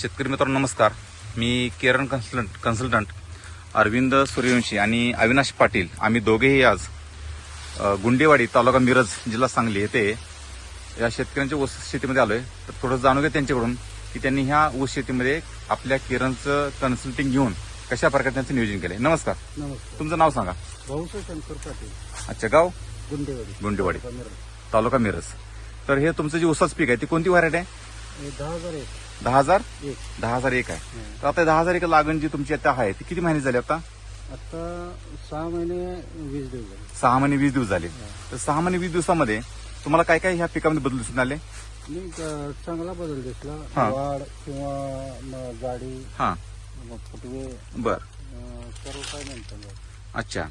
शेतकरी मित्रांनो नमस्कार. मी केरन कन्सल्टंट कन्सल्टंट अरविंद सूर्यवंशी आणि अविनाश पाटील. आम्ही दोघेही आज गुंडेवाडी तालुका मिरज जिल्हा सांगली येथे या शेतकऱ्यांच्या ऊस शेतीमध्ये आलोय. तर थोडं जाणून घ्या त्यांच्याकडून की त्यांनी ह्या ऊस शेतीमध्ये आपल्या केरनचं कन्सल्टिंग घेऊन कशा प्रकारे त्यांचं नियोजन केलंय. नमस्कार. नमस्कार. तुमचं नाव सांगा. शंकर पाटील. अच्छा गाव? गुंडेवाडी. गुंडेवाडी. तालुका मिरज. तर हे तुमचं जे ऊसाचं पीक आहे ती कोणती व्हरायटी आहे? दहा हजार एक. दहा हजार? एक. दहा हजार एक आहे. हं. तर आता दहा हजार एक लागण जी तुमची आता आहे ती किती महिने झाली आता? आता सहा महिने वीस दिवस झाले. सहा महिने वीस दिवस झाले. तर सहा महिने वीस दिवसामध्ये तुम्हाला काय काय ह्या पिकामध्ये बदल दिसून आले मी चांगला बदल दिसला. हा. वाढ किंवा म, जाडी हा. म, फुटवे बर. अं, सर्व काय म्हणतात अच्छा.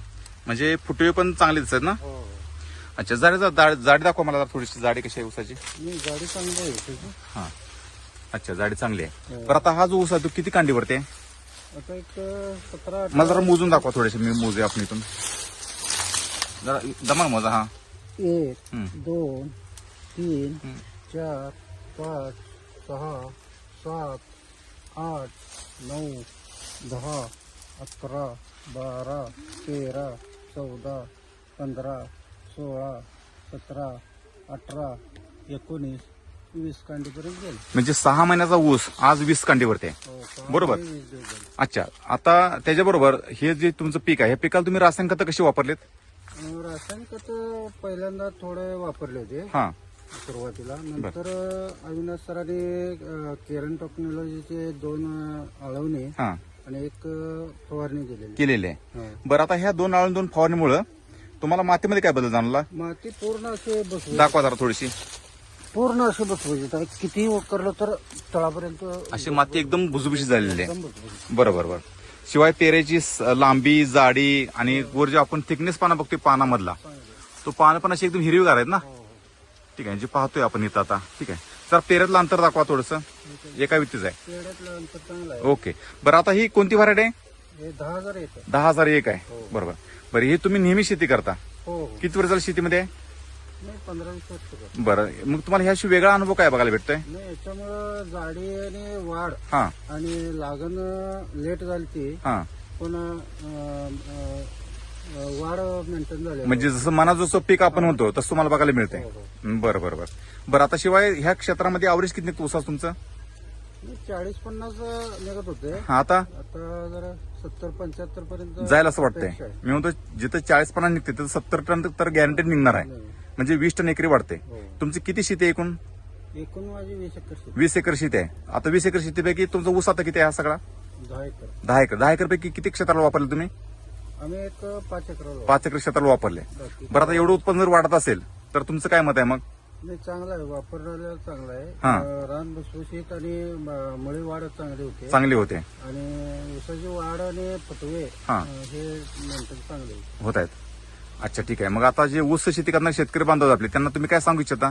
म्हणजे फुटवे पण चांगले दिसत ना? हो हो. अच्छा जाडी जा- जाडी दाखवा मला जरा थोडीशी. जाडी कशी आहे ऊसाची? मी गाडी चांगली आहे हा. अच्छा जाडी चांगली आहे. हो. बरं आता हा जो ऊस आहे तो किती कांडी भरते आता एक अं, सतरा मला जरा मोजून दाखवा थोडेसे मी मोजे आपण इथून. जरा दमा मोजा हा. एक हं. दोन तीन हं. चार पाच सहा सात आठ नऊ दहा अकरा बारा तेरा चौदा पंधरा सोळा सतरा अठरा एकोणीस वीस कांडीपर्यंत गेले म्हणजे सहा महिन्याचा ऊस आज वीस कांडी भरते हो, सहा बरोबर. ते वीस दिवस झाले. अच्छा आता त्याच्याबरोबर हे जे तुमचं पीक आहे पिकाला तुम्ही रासायनिक खतं कशी वापरलेत? अं, रासायनिक खत पहिल्यांदा थोडे वापरले होते. हा. सुरुवातीला. नंतर अविनाश सरांनी अं, केरन टेक्नॉलॉजीचे दोन अं, आळवणे हा. आणि एक अं, फवारणी दिलेली केलेले आहे. हा. बरं आता ह्या दोन आळून दोन फवारणीमुळं तुम्हाला मातीमध्ये काय बदल जाणला माती पूर्ण असे बसवायची. दाखवा जरा थोडीशी. पूर्ण असे बसवायची. तर कितीही वकरलं तर तळापर्यंत अशी माती एकदम भुसभुशीत झालेली आहे. एकदम बसवायची बरोबर बरोबर शिवाय पेरेची स- लांबी जाडी आणि वर जे आपण थिकनेस पाना बघतोय पानामधला तो पानं पण अशी एकदम हिरवीगार आहेत ना? हो, हो. ठीक आहे जे पाहतोय आपण इथं आता. ठीक आहे. सर पेरेतलं अंतर दाखवा थोडस. एका व्यक्तीच आहे. पेड्यातलं अंतर चांगलं आहे. ओके. बरं आता ही कोणती व्हरायटी आहे? हे दहा हजार येतं दहा हजार एक आहे. हो. बरोबर. बरं ही तुम्ही नेहमी शेती करता? हो हो. किती वर्ष झालं शेतीमध्ये? आहे? नाही पंधरा वीस वर्ष. बरं मग तुम्हाला ह्याशी वेगळा अनुभव काय बघायला भेटतोय? नाही याच्यामुळं जाडी आणि वाढ हा. आणि लागण लेट झाली ती. हा. पण अं, अं, अं, वाढ मेंटेन झाली. म्हणजे जसं मना जसं पीक आपण होतो तसं तुम्हाला बघायला मिळतंय. हो. बरं बरं बरं. बरं आता शिवाय ह्या क्षेत्रामध्ये आवरेज किती निघतो ऊसाचं तुमचं? चाळीस पन्नास निघत होते. हा आता? आता जरा सत्तर पंच्याहत्तर पर्यंत जाईल असं वाटतंय. अपेक्षा आहे. मी म्हणतो जिथं चाळीस पन्नास निघते तिथं सत्तर टन तर गॅरंटेड निघणार आहे. म्हणजे वीस टन एकरी वाढते. हो. तुमची किती शेती आहे एकूण? एकूण माझी वीस एकर शेती. वीस एकर शेती आहे. आता वीस एकर शेतीपैकी तुमचा ऊस आता किती आहे हा सगळा? दहा एकर. दहा एकर. दहा एकर पैकी किती क्षेत्राला वापरले तुम्ही? आम्ही एक पाच एकर पाच एकर क्षेत्राला वापरले. बरं आता एवढं उत्पन्न जर वाढत असेल तर तुमचं काय मत आहे मग? नाही चांगला आहे. वापरण्याला चांगला आहे. हा. रान भुसभुशीत आणि म- मुळी वाढ चांगली होते. चांगले होते. आणि ऊसाची वाढ आणि फटवे हा. अं, हे चांगले होते. होत आहेत. अच्छा ठीक आहे. मग आता जे ऊस शेती करणारे शेतकरी बांधव आपले त्यांना तुम्ही काय सांगू इच्छिता?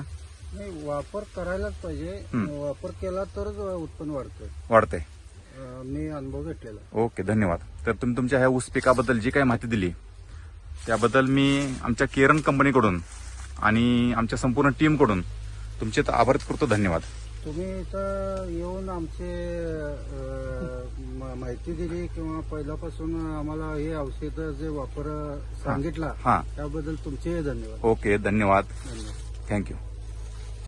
नाही वापर करायलाच पाहिजे. वापर केला तरच उत्पन्न वाढतं. वाढतंय. अं, मी अनुभव घेतलेला. ओके धन्यवाद. तर तुम्ही तुमच्या ह्या ऊस पिकाबद्दल जी काही माहिती दिली त्याबद्दल मी आमच्या केरन कंपनीकडून आणि आमच्या संपूर्ण टीमकडून तुमचे तर आभार करतो धन्यवाद. तुम्ही इथं येऊन आमचे माहिती दिली किंवा पहिल्यापासून आम्हाला हे औषध जे वापर सांगितला हां. त्याबद्दल तुमचे धन्यवाद. ओके धन्यवाद. धन्यवाद. थँक्यू.